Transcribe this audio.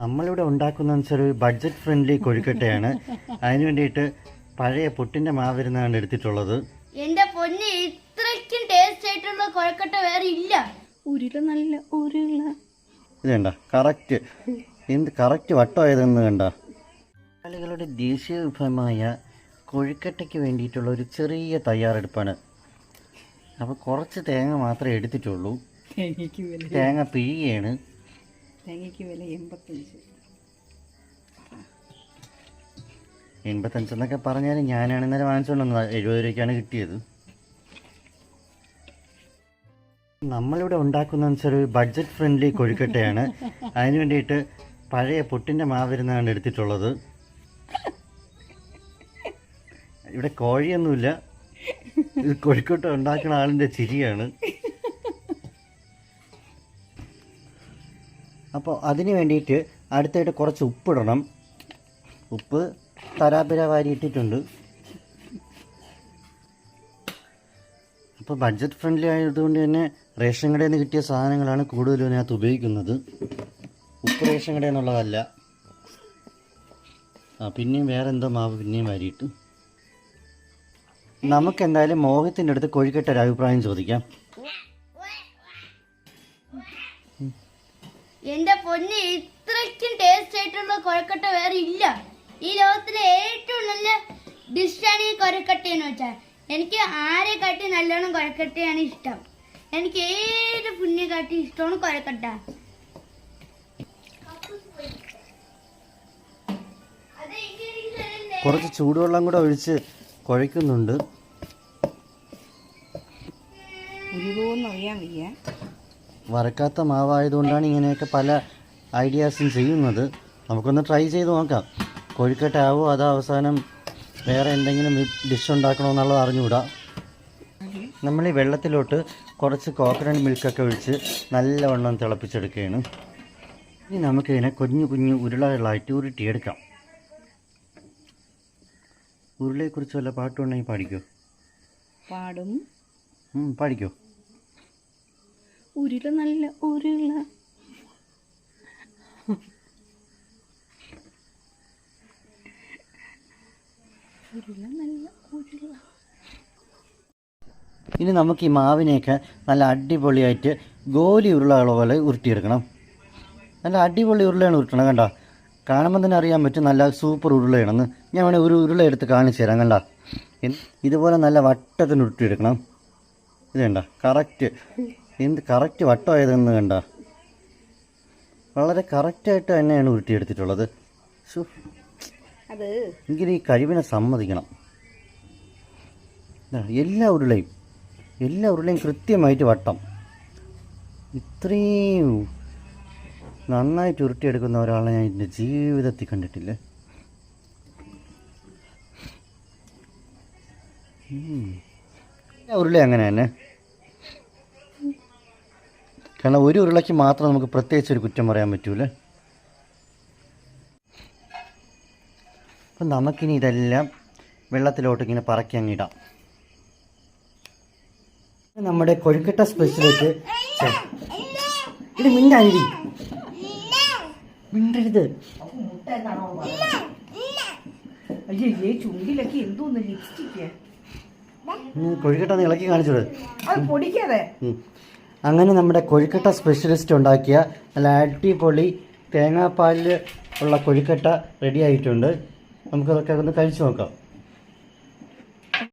നമ്മളിവിടെ ഉണ്ടാക്കുന്ന വെച്ചാൽ ഒരു ബഡ്ജറ്റ് ഫ്രണ്ട്ലി കൊഴുക്കട്ടയാണ്. അതിന് വേണ്ടിയിട്ട് പഴയ പുട്ടിന്റെ മാവിരുന്നാണ് എടുത്തിട്ടുള്ളത്. എന്റെ പൊന്നെ ഇത്രയ്ക്കും ടേസ്റ്റ് ആയിട്ടുള്ള കൊഴക്കട്ട വേറെ ഇല്ല. ഉരുള നല്ല ഉരുള. ഇത് കണ്ട കറക്റ്റ് എന്ത് കറക്റ്റ് വട്ടമായതെന്ന് കണ്ട. മലയാളികളുടെ ദേശീയ വിഭവമായ കൊഴുക്കട്ടയ്ക്ക് വേണ്ടിയിട്ടുള്ള ഒരു ചെറിയ തയ്യാറെടുപ്പാണ്. അപ്പോൾ കുറച്ച് തേങ്ങ മാത്രമേ എടുത്തിട്ടുള്ളൂ. തേങ്ങ പിഴിയാണ്. തേങ്ങയ്ക്ക് വില എൺപത്തഞ്ച്. എൺപത്തഞ്ചെന്നൊക്കെ പറഞ്ഞാൽ ഞാനാണ് ഇന്നലെ വാങ്ങിച്ചുകൊണ്ട് വന്നത്. എഴുപത് രൂപയ്ക്കാണ് കിട്ടിയത്. നമ്മളിവിടെ ഉണ്ടാക്കുന്ന വെച്ചാൽ ഒരു ബഡ്ജറ്റ് ഫ്രണ്ട്ലി കൊഴുക്കട്ടയാണ്. അതിന് വേണ്ടിയിട്ട് പഴയ പുട്ടിന്റെ മാവിരുന്നാണ് എടുത്തിട്ടുള്ളത്. ഇവിടെ കോഴിയൊന്നുമില്ല. ഇത് കൊഴുക്കട്ട ഉണ്ടാക്കുന്ന ആളിന്റെ ചിരിയാണ്. അപ്പോൾ അതിന് വേണ്ടിയിട്ട് അടുത്തായിട്ട് കുറച്ച് ഉപ്പിടണം. ഉപ്പ് തരാപിര വാരി ഇട്ടിട്ടുണ്ട് അപ്പോൾ ബഡ്ജറ്റ് ഫ്രണ്ട്ലി ആയതുകൊണ്ട് തന്നെ റേഷൻ കടയിൽ നിന്ന് കിട്ടിയ സാധനങ്ങളാണ് കൂടുതലും ഇതിനകത്ത് ഉപയോഗിക്കുന്നത്. ഉപ്പ് റേഷൻ കടയിൽ നിന്നുള്ളതല്ല. ആ പിന്നെയും വേറെ എന്തോ മാവ് പിന്നെയും വാരിയിട്ട്. നമുക്കെന്തായാലും മോഹത്തിന്റെ അടുത്ത് കോഴിക്കട്ട ഒരു അഭിപ്രായം ചോദിക്കാം. എന്റെ പൊന്ന് ഇത്രയ്ക്കും ടേസ്റ്റ് ആയിട്ടുള്ള കൊഴക്കട്ട വേറെ ഇല്ല. ഈ ലോകത്തിലെ ഏറ്റവും നല്ല ഡിഷാണ് ഈ കൊഴക്കട്ട എന്ന് വെച്ചാൽ എനിക്ക് ആരെ കാട്ടി നല്ലോണം കൊഴക്കട്ടയാണ് ഇഷ്ടം. എനിക്ക് ഏത് പുണ്യ കാട്ടി ഇഷ്ടമാണ് കൊഴക്കട്ട കുറച്ച് ചൂടുവെള്ളം കൂടെ ഒഴിച്ച് കുഴയ്ക്കുന്നുണ്ട്. അറിയാൻ വയ്യ. വറക്കാത്ത മാവായതുകൊണ്ടാണ് ഇങ്ങനെയൊക്കെ പല ഐഡിയാസും ചെയ്യുന്നത്. നമുക്കൊന്ന് ട്രൈ ചെയ്ത് നോക്കാം. കോഴിക്കട്ട ആവോ? അതോ അവസാനം വേറെ എന്തെങ്കിലും ഡിഷ് ഉണ്ടാക്കണമെന്നുള്ളത് അറിഞ്ഞുകൂടാ. നമ്മൾ ഈ വെള്ളത്തിലോട്ട് കുറച്ച് കോക്കനട്ട് മിൽക്കൊക്കെ ഒഴിച്ച് നല്ലവണ്ണം തിളപ്പിച്ചെടുക്കുകയാണ്. ഇനി നമുക്കിതിനെ കുഞ്ഞു കുഞ്ഞു ഉരുളകളായിട്ട് ഉരുട്ടിയെടുക്കാം. ഉരുളയെക്കുറിച്ച് വല്ല പാട്ടുണ്ടെങ്കിൽ പാടിക്കോ? പാടും. പാടിക്കോ? ഉരുള നല്ല ഉരുള. നല്ല ഇനി നമുക്ക് ഈ മാവിനെയൊക്കെ നല്ല അടിപൊളിയായിട്ട് ഗോലി ഉരുളകളെ പോലെ ഉരുട്ടിയെടുക്കണം. നല്ല അടിപൊളി ഉരുളയാണ് ഉരുട്ടണം കണ്ട? കാണുമ്പോൾ തന്നെ അറിയാൻ പറ്റും നല്ല സൂപ്പർ ഉരുളയാണെന്ന്. ഞാൻ വേണേൽ ഒരു ഉരുള എടുത്ത് കാണിച്ചു തരാം കണ്ട? ഇതുപോലെ നല്ല വട്ടത്തിന് ഉരുട്ടിയെടുക്കണം. ഇത് കണ്ട? കറക്റ്റ് എന്ത് കറക്റ്റ് വട്ടമായതെന്ന് കണ്ട വളരെ കറക്റ്റായിട്ട് തന്നെയാണ് ഉരുട്ടിയെടുത്തിട്ടുള്ളത് എങ്കിലും ഈ കഴിവിനെ സമ്മതിക്കണം എല്ലാ ഉരുളയും എല്ലാ ഉരുളയും കൃത്യമായിട്ട് വട്ടം ഇത്രയും നന്നായിട്ട് ഉരുട്ടിയെടുക്കുന്ന ഒരാളെ ഞാൻ എന്റെ ജീവിതത്തിൽ കണ്ടിട്ടില്ല ഉരുളി അങ്ങനെ തന്നെ കാരണം ഒരു ഉരുളയ്ക്ക് മാത്രം നമുക്ക് പ്രത്യേകിച്ച് ഒരു കുറ്റം പറയാൻ പറ്റൂല. അപ്പം നമുക്കിനി ഇതെല്ലാം വെള്ളത്തിലോട്ട് ഇങ്ങനെ പറക്കി അങ്ങിടാം നമ്മുടെ കൊഴുക്കട്ട സ്പെഷ്യലേക്ക് ഇത് മിണ്ടായി മിണ്ടരുത്. അയ്യേ ചുണ്ടിലൊക്കെ എന്തോന്ന് ലിപ്സ്റ്റിക്ക് കൊഴുക്കട്ട ഇളക്കി കാണിച്ചോട്? അത് പൊടിക്കാതെ. അങ്ങനെ നമ്മുടെ കൊഴുക്കട്ട സ്പെഷ്യലിസ്റ്റ് ഉണ്ടാക്കിയ നല്ല അടിപൊളി തേങ്ങാപ്പാലിൽ ഉള്ള കൊഴുക്കട്ട റെഡി ആയിട്ടുണ്ട്. നമുക്കതൊക്കെ ഒന്ന് കഴിച്ചു നോക്കാം.